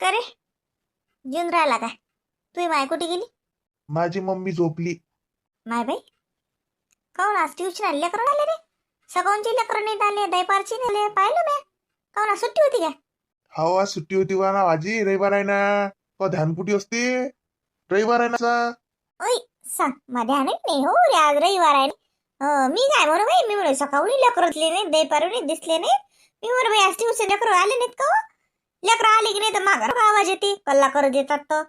का रे? जेऊन राहिला काय तुझी माय कुठे गेली? माझी मम्मी झोपली. माय बाई? काऊन आज ट्युशन आले लेकरं आले रे? सकाळची लेकरं नाही आले दैपारची नाही आले पाहिलं मी काऊन आज सुट्टी होती काय हो आज सुट्टी होती बा ना माझी रविवार आहे ना. तो ध्यान कुठे असते? रविवार आहे ना सा. ओय सांग. मध्ये ध्यान नाही? हो रे आज रविवार आहे. अं, मी काय म्हणू बाई? मी म्हणू सकाळी लेकरं उठले नाही दैपारू नाही दिसले नाही. मी म्हणू बाई आज ट्युशन लेकरं आले नाहीत का हो? लेकरं आले की नाही तर माघार आवाज येते? कल्ला करत येतात तर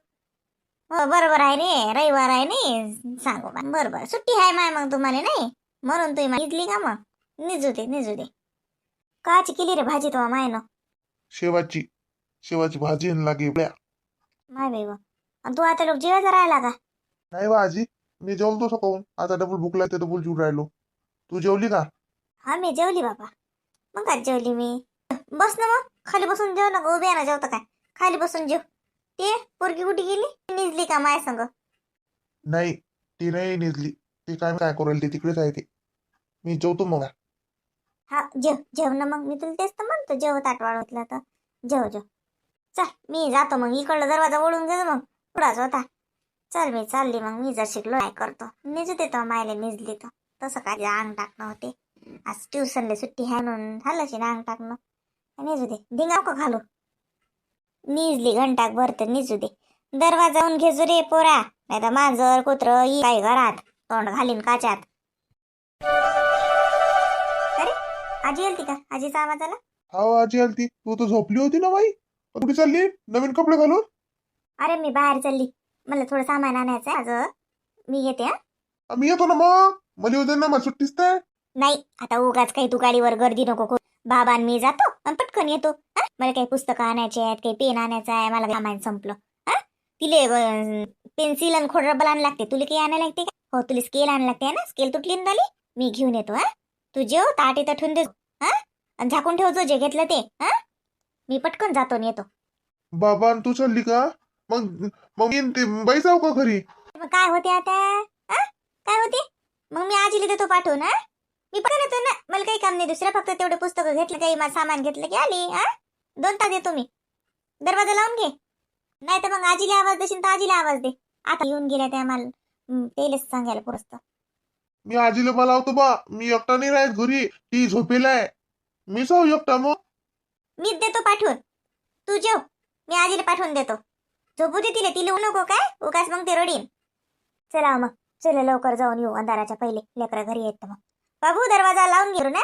हो बरोबर आहे रे. रविवार आहे नाही सांगू बरोबर. सुट्टी आहे माय मग तुम्हाला नाही? म्हणून तुम्ही मागितली का मग? निजू दे निजू दे. काची केली रे भाजी तो मायनं? शेवाची. शेवाची भाजी लागे. माय बाई. आणि तू आता लोक जेवायचा राहिला का? नाही बा आजी. मी जेवलो सकाळून. आता डबल भूक लागते डबल जेवून राहिलो. तू जेवली का? हा मी जेवली बाबा. मग काय जेवली मी? बस ना मग. खाली बसून जेव ना गं, उभी आहे ना जेवतं काय? खाली बसून जेव. ते पोरगी कुठे गेली? निजली का माय संग? नाही ती नाही निजली. ती काय काय करेल ते तिकडेच आहे ते. मी जेवतो मग. हा जेव जेव ना मग. मी तुला तेच तर म्हणतो जेव ताट वाढवतलं तर. जेव जेव. चल मी जातो मग. इकडला दरवाजा ओढून घेतो मग. पुढाच होता. चल मी चालली मग. मी जर शिकलो काय करतो. निजू देतो मायला निजली तर. तसं काय अंग टाकणं होते. आज ट्युशनला सुट्टी आहे म्हणून झालं शे अंग टाकणं. निजू दे. धिंगाव का घालू निजली घंटाक भरते निजू दे. दरवाजा जाऊन घेजू रे पोरा. नाही तर मांजर कुत्र ही काय घरात? तोंड घालीन काच्यात. अरे आजी आलती का? आजीचा आवाज आला हो आजी आलती. तू तर झोपली होती ना बाई? कुठे चालली? नवीन कपडे घालून? अरे मी बाहेर चालली. मला थोडं सामान आणायचं आहे. आज मी येते हा. मी येतो ना मग? मला उद्या ना मला सुट्टीच तर नाही आता उगाच काही तू गाडीवर गर्दी नको करू. बाबा मी जातो आणि पटकन येतो. हा? मला काही पुस्तकं आणायचे आहेत काही पेन आणायचं आहे मला सामान संपलं. हा? तिले पेन्सिल आणि खोड रबर आणायला लागते. तुला काही आणायला लागते का? हो तुला स्केल आणायला लागते ना? स्केल तुटली ना झाली? मी घेऊन येतो हा? तू जेव ताट इथं ठेवून दे. हा? आणि झाकून ठेवतो जे घेतलं ते. हा? मी पटकन जातो आणि येतो. बाबा तू चालली का? मग मग ते बाई जाऊ का घरी? मग काय होते आता? हा? काय होते? मग मी आजीला देतो पाठवून हा? मी पण येतो ना मला काही काम नाही दुसरं फक्त तेवढे पुस्तकं घेतलं काही माझं सामान घेतलं की आली हा? दोन तास देतो मी. दरवाजा लावून घे. नाही तर मग आजीला आवाज देशील तर आजीला आवाज दे. आता येऊन गेल्या त्या मला तेलच सांगायला पुरस्त. मी आजीला बोलावतो बा मी एकटा नाही राहत घरी ती झोपेलाय मी जाऊ एकटा मग? मीच देतो पाठवून. तू जेव मी आजीला पाठवून देतो. झोपू दे तिला तिला येऊ नको काय? उगाच मग ते रडीन. चला मग चला लवकर जाऊन येऊ अंधाराच्या पहिले लेकरं घरी येत मग. बाबू दरवाजा लावून घेऊ ना.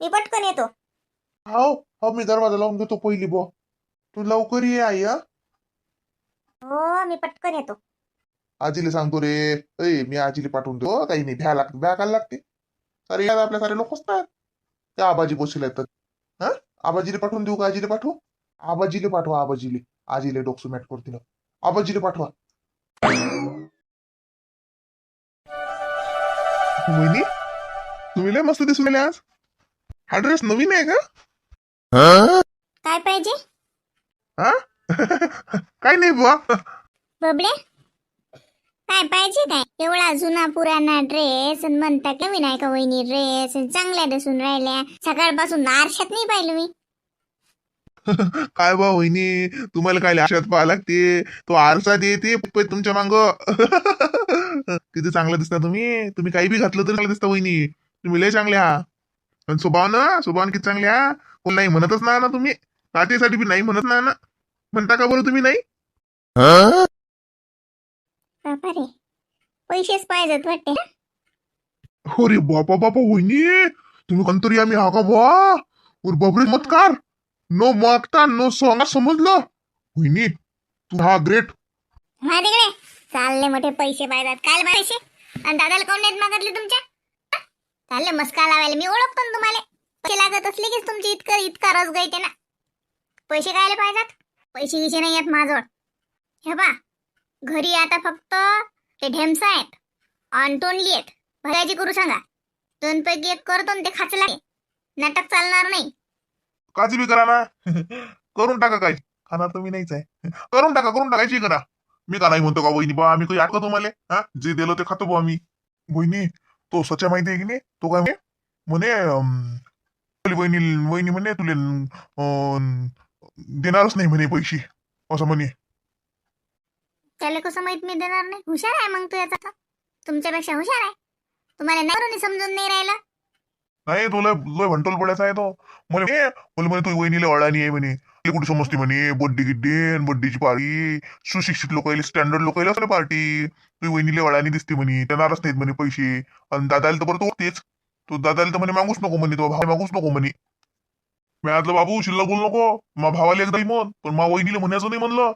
मी पटकन येतो. हो हो मी दरवाजा लावून घेतो पहिली बो तू लवकर ये आई हा. हो मी पटकन येतो. आजीला सांगतो रे ऐ मी आजीला पाठवून देतो काही नाही भ्या लागते भ्या काय लागते. अरे यार आपल्या सारे लोक असतात त्या आबाजी बसले येतात हा? आबाजीला पाठवून देऊ का आजीला पाठवू? आबाजीले पाठवा आबाजीले. आजीले डोकसू मॅट करतील आबाजीले पाठवा. मोहिनी तुम्ही लय मस्त दिसून आज. हा ड्रेस नवीन आहे का? काय पाहिजे? हा? काय नाही बुवा. बबड्या काय पाहिजे काय? एवढा जुना पुराणा ड्रेस म्हणता की नवीन आहे का वहिनी ड्रेस चांगल्या दिसून राहिल्या. सकाळपासून आरशात नाही पाहिलं मी. काय बा वहिनी तुम्हाला काय आशात पाहा लागते? तो आरसा देते तुमच्या मांग. किती चांगलं दिसता तुम्ही. तुम्ही काही बी घातलं तरी चांगलं दिसता वहिनी. तुम्ही लय चांगल्या पण स्वभाव ना स्वभाव किती चांगल्या कोण नाही म्हणतच ना ना तुम्ही. काटेसाठी बी नाही म्हणत ना ना. म्हणता का बरं तुम्ही नाही? बापा रे पैसेच पाहिजेत वाटते. हो रे बापा बापा वहिनी. तुम्ही कोणतरी आम्ही हा का बा और बापरे चमत्कार. नो मागता नो सोंगा समजलं. वहिनी तू हा ग्रेट. हा तिकडे. चालले मोठे पैसे पाहिजेत. काय पैसे. आणि दादाला कोण नाहीत मागितले तुमच्या? हा? चालले मस्का लावायला. मी ओळखतो ना तुम्हाला. पैसे लागत असले की तुमची इतकं इतका रस गळते ना. पैसे कायले पाहिजेत? पैसे गिसे नाही आहेत माझं हे बा घरी आता फक्त ते ढेमसा आहेत. आणि तोंडली आहेत. भरायची करू सांगा. दोन पैकी एक करतो आणि ते खाचला नाटक चालणार नाही. काची बी करा ना? करून टाका काय खाणार तुम्ही नाहीच आहे. करून टाका करून टाकायची करा. मी का नाही म्हणतो का बहिणी बा आम्ही काही ऐकतो तुम्हाला हा? जे दिलं ते खातो बा आम्ही. बहिणी तो सच्या माहिती आहे की नाही? तो काय म्हणे? म्हणे अं, वहिनी वहिनी म्हणे तुले अं, देणारच नाही म्हणे पैसे असं म्हणे. त्याला कसं माहीत मी देणार नाही? हुशार आहे मग तू याचा तर. तुमच्यापेक्षा हुशार आहे. तुम्हाला नाही समजून नाही राहिलं. नाही तो लय भंटोल पडायचा आहे तो. म्हणे "ए, मला म्हणे तू वहिनीला अडाणी आहे म्हणे. तुला कुठे समजते म्हणे? बड्डे गिड्डे बड्डेची पार्टी सुशिक्षित लोक स्टँडर्ड लोक असं पार्टी. तू वहिनीला अडाणी दिसते म्हणे देणारच नाहीत म्हणे पैसे. आणि दादाला तर परत तेच तो दादाला तर म्हणे मागूच नको म्हणे तो भाव मागूच नको म्हणे. मी आतलं बाबू शिल्लक बोल नको. मा भावाला एकदा म्हण पण मा वहिनीला म्हणायचं नाही म्हणलं.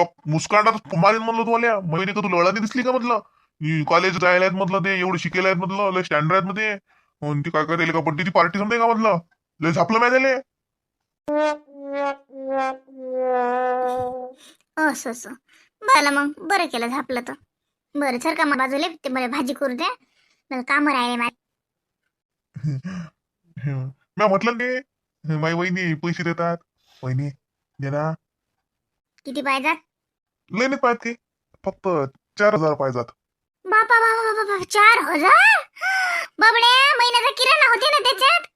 एक मुस्काटात मारेन म्हणलं तुम्हाला महिने का तुला अडाणी दिसली का? म्हटलं. कॉलेज जायला आहेत म्हटलं ते एवढं शिकेला आहेत म्हटलं लय स्टँडर्ड आहेत मध्ये मग ती काय करायला का पण तिची पार्टी समजे का म्हटलं? लय झापलं माहिती असं असं. बरं मग बरं केलं झापलं तर. बरं सर का बाजूले ते मला भाजी करू द्या मला कामं राहिले माझे मी म्हटलं ते माई वहिनी पैसे देतात. वहिनी दे ना. किती पाहिजेत? लय नाही पाहत ते. फक्त चार हजार पाहिजात. बापा बाबा बाबा चार हजार? बाबड्या महिन्याचा किराणा होते ना त्याच्यात?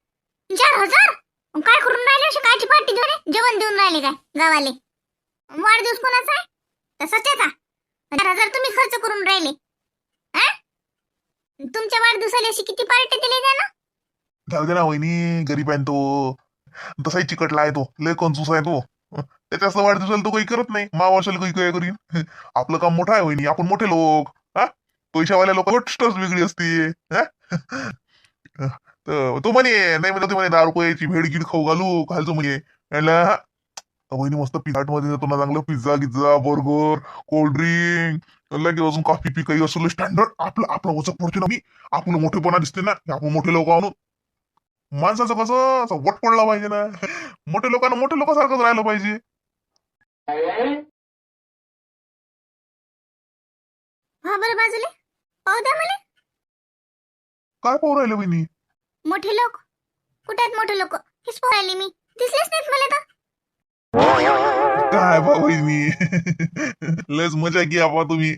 चार हजार? काय करून राहिले अशी कायची पार्टी देऊन जेवण देऊन राहिले काय गावाले? वाढदिवस कोणाचा आहे? तसंच याचा चार हजार तुम्ही खर्च करून राहिले तुमच्या वाढदिवसाला अशी किती पार्टी दिली द्या ना जाऊ दे ना वहिनी गरीब आहे ना तो. तसाही चिकटला आहे तो. लय कंजूस आहे तो. त्याच्या असं वाढदिवसाला तो काही करत नाही. मा वर्षाला काही काय करीन. आपलं काम मोठं आहे वहिनी. आपण मोठे लोक हा पैशावाल्या लोक गोष्टच वेगळी असते. हा? तो म्हणे नाही म्हणजे तू म्हणे दहा रुपयाची भेड गिड खाऊ घालू घालतो म्हणे. वहिनी मस्त पिझाटमध्ये ना चांगलं पिझ्झा गिझ्झा बर्गर कोल्ड्रिंक लगे अजून कॉफी पी काही असं स्टँडर्ड आपलं आपलं वचक पडते ना मी. आपण मोठेपणा दिसते ना आपण मोठे लोक आणून माणसाचं कसं असं वट पडला पाहिजे ना. मोठे लोकांना मोठे लोकांसारखंच राहिलं पाहिजे. हा बरं बाजूले. पाहू द्या मला. काय पाहू राहिले बहिणी मोठे लोक. कुठे आहेत मोठे लोक? हेच पाहू राहिले मी. दिसलेच नाहीत मला तर. काय बा बहिणी लस मजा की आपा तुम्ही.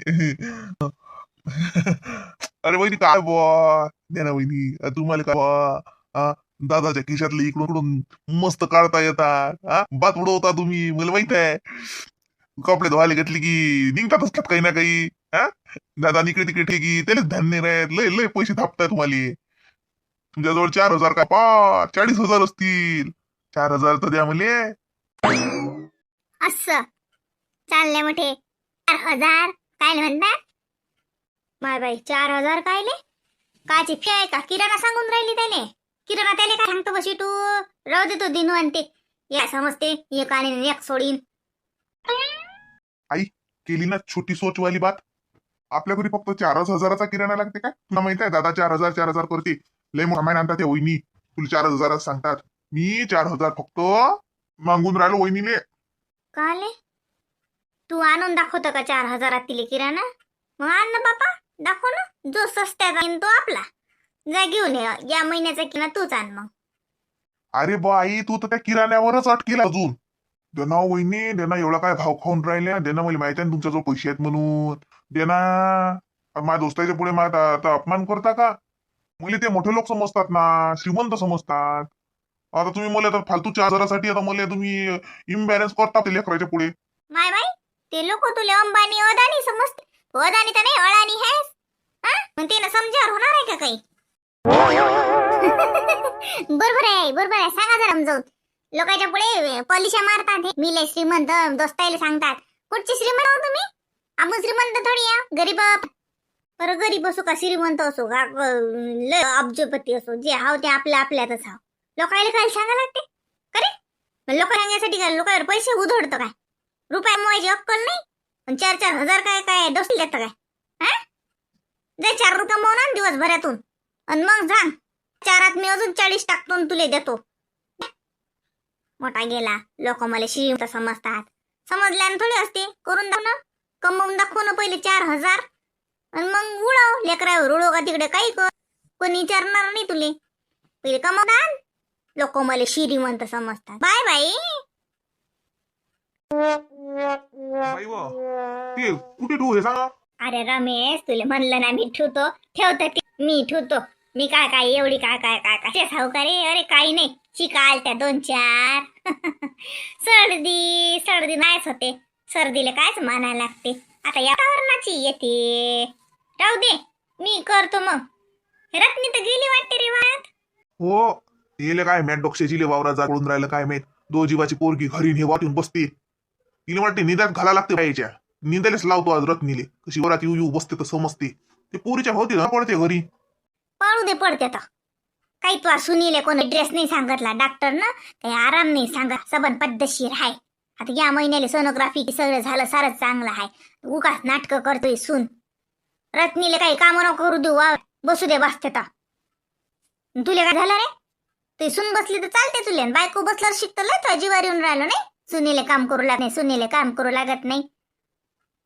अरे बहिणी काय बुवा द्या ना बहिणी तुम्हाला काय बुवा दादाच्या खिशातले इकडून इकडून मस्त काढता येतात. हा बात उडवता तुम्ही मला माहीत आहे. कपडे धुवायला घेतले की निघतात असतात काही ना काही. हा दादा निकडे तिकडे ठेकी त्यालाच धान्य राहत. लय लय पैसे थापताय तुम्हाला. तुमच्याजवळ चार हजार काय पा चाळीस हजार असतील. चार हजार तर द्या मला अस. चालले मोठे. चार हजार. काय म्हणता? माय बाई चार हजार कायले? काची फी आहे का? किराणा सांगून राहिली त्याने किराणा त्याने काय सांगतो बशी तू राहू देतो दिनू आणते या समजते. एक आणि एक सोडीन. आई केली ना छोटी सोचवाली बात. आपल्या घरी फक्त चारच हजाराचा किराणा लागते काय? तुला माहीत आहे दादा चार हजार चार हजार करते. लय मोठा आणतात त्या वहिनी. तुला चार हजारात सांगतात. मी चार हजार फक्त मागून राहिलो वहिनीले. काले? तू आणून दाखवतो का चार हजारात तिले किराणा? मग आण ना बापा दाखव ना. जो सस्त्याचा येईन तो आपला. जा घेऊन ये. या महिन्याचा किराणा तूच आण मग. अरे बाई तू तर त्या किराण्यावरच अटकेला अजून. देना वहिनी देना एवढा काय भाव खाऊन राहिल्या. देना मला माहिती आहे तुमच्याजवळ पैसे आहेत म्हणून. देना माझ्या दोस्ताच्या पुढे माझा आता अपमान करता का? मुले ते मोठे लोक समजतात ना श्रीमंत समजतात. आता तुम्ही मला आता फालतूच्या आजारासाठी आता मला तुम्ही इम्बॅलन्स करता ते लेकराच्या पुढे. माय बाई ते लोक तुले अंबानी अदानी समजते. हो, अदानी तर नाही अळानी आहेस मग ते समजावर होणार आहे का काही? बरोबर आहे बरोबर आहे. सांगा जरा समजावून. लोकांच्या पुढे पॉलिशा मारतात हे. मी लय श्रीमंत दोस्ताईला सांगतात. कुठचे श्रीमंत आहो तुम्ही? आपण श्रीमंत थोडी या. गरीब बरं गरीब असो का श्रीमंत असो का लय अब्जपती असो. जे हाव ते आपल्या आपल्यातच हाव. लोकांना काय सांगा लागते? खरे लोक सांगण्यासाठी काय? लोकांवर पैसे उधळतं काय? रुपया मोजायची अक्कल नाही? आणि चार चार हजार काय काय डोसली देतं काय? हा? दे चार रुपये मोना दिवसभरातून. आणि मग सांग चारात मी अजून चाळीस टाकतो तुले देतो. मोठा गेला. लोक मला श्रीमंत समजतात. समजल्यानं थोडी असते. करून दाखव ना. कमवून दाखव ना पहिले चार हजार. आणि मग उडव. लेकरावर उडव का तिकडे काही कर. कोणी विचारणार नाही तुले. पहिले कमवतात लोक मला श्रीमंत समजतात. बाय बाई. व, ते कुठे ठेवू हे सांगा? अरे रमेश तुला म्हणलं ना मी ठेवतो. ठेवतो ते मी ठेवतो. मी काय काय एवढी काय काय काय काय? ते सावकारी अरे काही नाही. शिकाल त्या दोन चार. सर्दी सर्दी नाहीच होते. सर्दीला कायच मानायला लागते. आता या वातावरणाची येते. राहू दे मी करतो मग. रत्नी तर गेली वाटते रे वायात हो. तिले काय मॅट डोक्षाची वावरात जाकडून राहिलं काय माहीत? दो जीवाची पोरगी घरी हे वाटून बसते. तिने वाटते निदात घाला लागते पाहिजे निंदालेच लावतो आज रत्नीले. कशी वरात येऊ येऊ बसते तर समजते. ते पोरीच्या होती ना पडते घरी. पाळू दे पडते तर काही तू सुनीले कोणी ड्रेस नाही सांगितला डॉक्टर ना? काही आराम नाही सांगा सबन पद्धतशीर आहे आता या महिन्याला सोनोग्राफी सगळं झालं सारं चांगलं आहे उगाच नाटक करतोय सून. रत्नीले काही काम नको करू देऊ बसू दे बसते तर तुला काय झालं रे? ते सून बसली तर चालते तुले. बायको बसल्यावर शिकत लय तो जीवार येऊन राहिलो नाही? सुनीले काम करू लागत नाही सुनीले काम करू लागत नाही.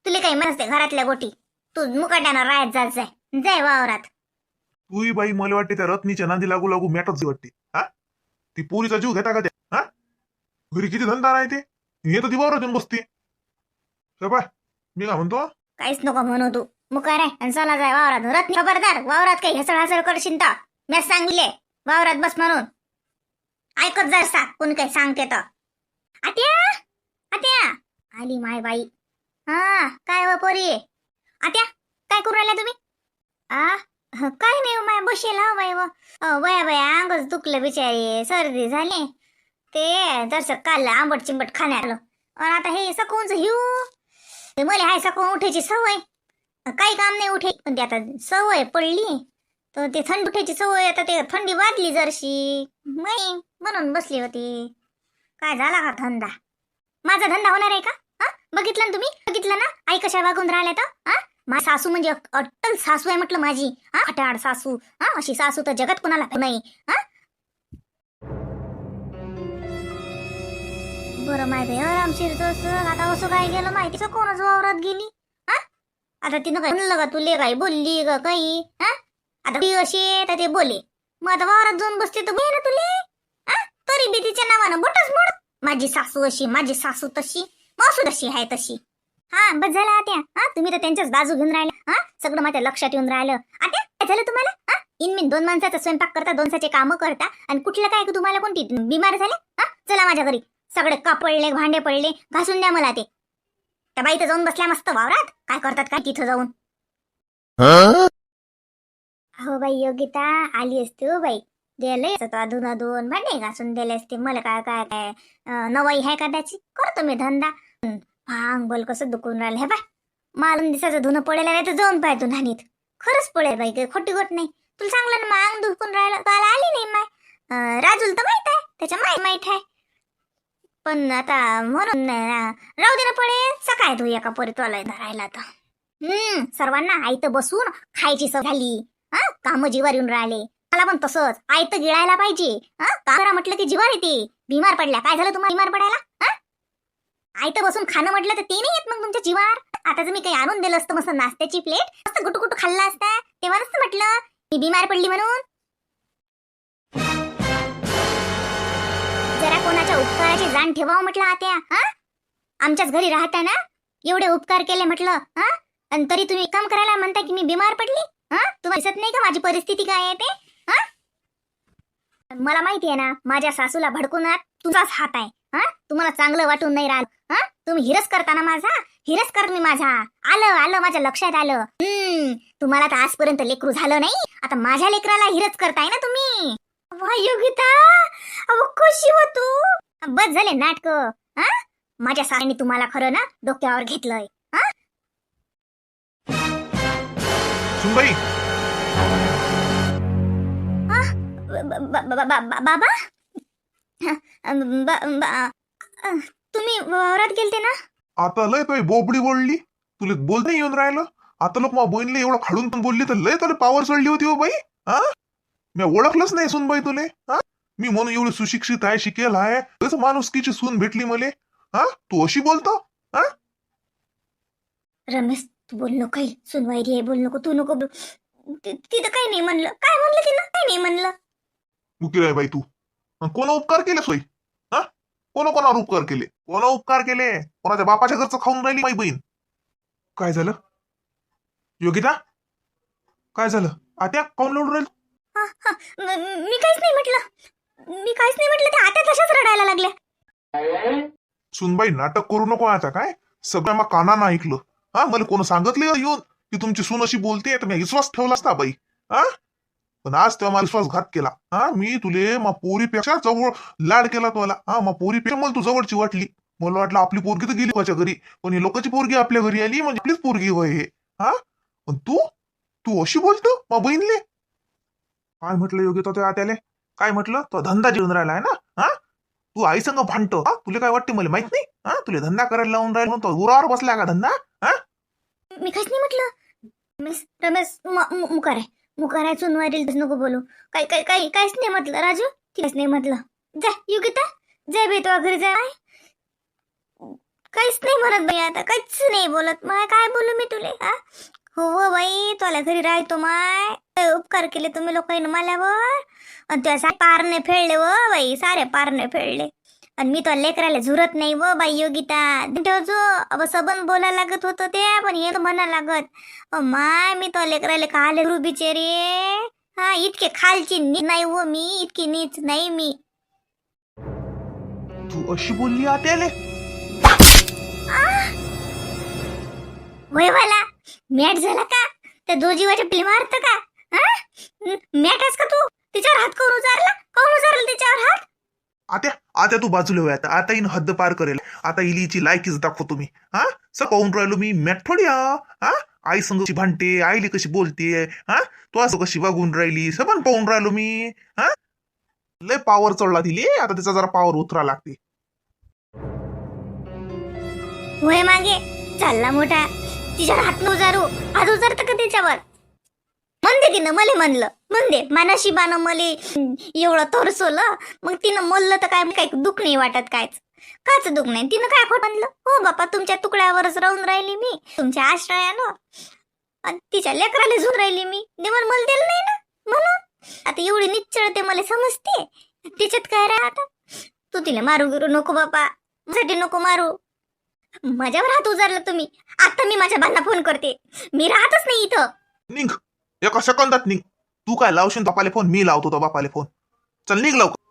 तुले काही म्हणते घरातल्या गोटी? तू मुकाट्यानं राहत जात जाय. जाय वावरात. तुही बाई मला वाटते त्या रत्नीच्या नांदी लागू लागू मॅटच वाटते. हा? ती पोरीचा जीव घेता का त्या? हा? घरी किती धंदा आहे ते? हे तर ती वावरात येऊन बसते. मी काय म्हणतो? काहीच नको म्हणू तू. मुकार आणि चला जाय वावरात. रत्न खबरदार वावरात काही हसळ हसळ करशील तर. मी सांगितले वावरात बस म्हणून. ऐकत जा सा कोण काही सांगते तर. आत्या आत्या. आली माय बाई. हा काय व पोरी? आत्या काय करू राहिल्या तुम्ही? आ ह, काय नाही हो, माय बसेला हा बाई व अ, बया बया अंगच दुखलं बिचारी. सर्दी झाली. ते जरस काल आंबट चिंबट खाण्यात आलं. आता हे सकूनच हिऊ. ते मला हाय सकून उठायची सवय. काही काम नाही उठे. पण ते आता सवय पडली. तर ते थंड उठायची सवय. आता ते थंडी वाजली जरशी. नाही म्हणून बसली होती. काय झाला का धंदा? माझा धंदा होणार आहे का? हा? बघितलं ना तुम्ही? बघितलं ना? आई कशा वागून राहिल्या तर? हा? माझी सासू म्हणजे अट्टल सासू आहे म्हटलं माझी. हा? खटाड सासू. हा? अशी सासू तर जगात कोणाला नाही. हा? बरं माहिती आरामशीर आता असं काय गेलं माहिती? कोणच वावरात गेली? हा? आता तिनं काय म्हणलं का तुले काय बोलली का काही? हा? आता ती अशी तर ते बोले. मग आता वावरात जाऊन बसते तर बोल ना तुले. तरी बी तिच्या नावानं बोटच मोड. माझी सासू अशी माझी सासू तशी मासू तशी आहे तशी. हा बस झालं आत्या. हा तुम्ही तर त्यांच्याच बाजू घेऊन राहिला. हा सगळं माझ्या लक्षात येऊन राहिलं. आत्या काय झालं तुम्हाला? हा इनमिन दोन माणसाचा स्वयंपाक करता दोनसाचे कामं करता आणि कुठलं काय तुम्हाला कोणती? बिमार झाले? हा चला माझ्या घरी. सगळे कापडले भांडे पडले घासून द्या मला ते. त्या बाई तर जाऊन बसल्या मस्त वावरात. काय करतात काय तिथं जाऊन? हो? बाई योगिता आली असते हो बाई. दिले तो अधून अधून भांडे घासून दिले असते. मला काय काय काय नवाई आहे का त्याची? करतो मी धंदा. भांग बोल कसं दुखून राहिलं. हे बाय मालून दिसाचं धुणं पडेल नाही तर जाऊन पाय तू नानीत. खरंच पडेल बाई काही खोटी गोट नाही. तुला सांगलं ना मांग दुखून राहिलं. काल आली नाही माय. राजूल तर माहीत आहे त्याच्या माय माहीत आहे. पण आता म्हणून राहू दे ना पडे सकाळ तू एका पोरी तुला धरायला आता हम्म सर्वांना आई तर बसून खायची सवय झाली. हा काम जीवार येऊन राहिले. मला पण तसंच. आयत गिळायला पाहिजे. का करा म्हटलं की जीवार येते. बिमार पडल्या. काय झालं तुम्हाला बिमार पडायला? आई आयत बसून खाणं म्हटलं तर ते नाही येत मग तुमच्या जीवार आता जर मी काही आणून दिलं असतं मस्त नाश्त्याची प्लेट मस्त गुटू गुटू खाल्ला असता तेव्हा नसतं म्हटलं. मी बिमार पडली म्हणून. जरा कोणाच्या उपकाराची जाण ठेवावं म्हटलं आत्या. हा? आमच्याच घरी राहता ना एवढे उपकार केले म्हटलं. हा? आणि तरी तुम्ही काम करायला म्हणता की मी बिमार पडली? हा? तुम्हाला दिसत नाही का माझी परिस्थिती काय आहे ते? हा? मला माहिती आहे ना माझ्या सासूला भडकून तुझाच हात आहे. हा? तुम्हाला चांगलं वाटून नाही राहिलं. हा? तुम्ही हिरस करता ना माझा? हिरस कर मी माझा. आलं आलं माझ्या लक्षात आलं. हम्म तुम्हाला तर आजपर्यंत लेकरू झालं नाही. आता माझ्या लेकराला हिरस करताय ना तुम्ही? वा योगिता! अहो खुशी हो तू. बस झाले नाटक. हा? माझ्या सासूने तुम्हाला खरं ना डोक्यावर घेतलंय. सुनबाई बाबा? ब- ब- अ, तुम्ही वावरात गेलते ना? आता लय तो बोबडी बोलली. तुला बोलता येऊन राहिलं? आता लोक मग बहिणीला एवढं खाडून पण बोलली तर लय तुला पावर चढली होती हो बाई. हा? मी ओळखलंच नाही सुनबाई तुले. हा? मी म्हणून एवढी सुशिक्षित आहे शिकेल आहे. तसं माणुसकीची सून भेटली मले. हा? तू अशी बोलतो? रमेश तू बोल नको काही सुनवायरी आहे बोल नको. तू नको तिथं काही नाही म्हणलं. काय म्हणलं तिनं? काही नाही म्हणलं. मुकी आहे बाई तू. कोण उपकार केले सोय? हा? कोण कोणावर उपकार केले? कोण उपकार केले? कोणाच्या बापाच्या घरचं खाऊन राहिली माई बहीण? काय झालं? योगिता? काय झालं? आत्या काऊन लढून राहील. म- काहीच नाही म्हटलं. मी काहीच नाही म्हटलं ते आता तशाच रडायला लागल्या. सुनबाई नाटक करू नको आता काय? सगळं मग कानानं ऐकलं. हा मला कोण सांगितलं येऊन की तुमची सून अशी बोलते तर मी विश्वास ठेवला असता बाई. हा? पण आज तेव्हा मला विश्वासघात केला. हा मी तुले मा पोरीपेक्षा जवळ लाड केला तुला हा मा पोरीपेक्षा मला तू जवळची वाटली. मला वाटलं आपली पोरगी तर गेली लोकांच्या घरी. पण ही लोकांची पोरगी आपल्या घरी आली म्हणजे आपलीच पोरगी होय हे. हा? पण तू तू अशी बोलतो मा बहीणले? काय म्हटलं योग्य तो आत्याले? काय म्हटलं? तो धंदा जेवून राहिला आहे ना? हा? तू आई संग भांडतो. हा? तुला काय वाटते मला माहीत नाही? हा? तुला धंदा करायला लावून राहिला तो उरावर बसला का धंदा? हा? मी काहीच नाही म्हटलं. रमेश रमेश मु- मुकार. आहे मुकार आहे चुनवारील नको बोलू. काही काही काही काहीच नाही म्हटलं राजू. काहीच नाही म्हटलं. जा युगिता. जय बे घरी जाय काहीच नाही म्हणत बाई आता काहीच नाही बोलत. माय काय बोलू मी तुले हा? हो व बाई तुला घरी राहतो माय. उपकार केले तुम्ही लोकांनी मल्यावर आणि तुझ्या सारे पारणे फेडले व बाई सारे पारणे फेडले. आणि मी तो लेकराला झुरत नाही व बाई योगिता. ठेवजो अब सबन बोलायला लागत होतं ते पण हे म्हणा लागत. माय मी तो लेकराला काले रू बिचारे हा इतके खालची नाही व मी इतकी नीच नाही मी. तू अशी बोलली आत्याले? वय मला मॅट झाला का? त्या दोजीवाच्या पिली मारत का? हा मॅटच का तू? तिच्यावर हात करून उचारला आता तू बाजूला होय आता. आता इन हद्द पार करेल. आता इलीची लायकीच दाखवतो मी हा? स पाहून राहिलो मी मॅट हा? आई संगची भांडते आईली कशी बोलते हा? तू असं कशी वागून राहिली? सबन पाहून राहिलो मी. हा? लय पावर चढला दिली आता त्याचा जरा पावर उतरा लागते. वय मागे. चालला मोठा. तिच्यावर हात न उजारू हात उजारत का त्याच्यावर म्हणते तिनं मले म्हणलं. म्हणते मानाशिबानं मले एवढं तरसवलं मग तिनं म्हणलं तर काय काही दुःख नाही वाटत कायच. काच दुःख नाही. तिनं काय खोट म्हणलं? हो बापा तुमच्या तुकड्यावरच राहून राहिली मी तुमच्या आश्रयानं. आणि तिच्या लेकराला झून राहिली मी. देवान मला दिलं नाही ना म्हणून. आता एवढी निच्चळ ते मला समजते. तिच्यात काय राह आता? तू तिला मारू गिरू नको बापा. साठी नको मारू. माझ्यावर हात उजारला तुम्ही. आता मी माझ्या बांना फोन करते. मी राहतच नाही इथं. एका सेकंदात निघ. तू काय लावशील बापाले फोन मी लावतो तो बापाले फोन चल निघ लवकर.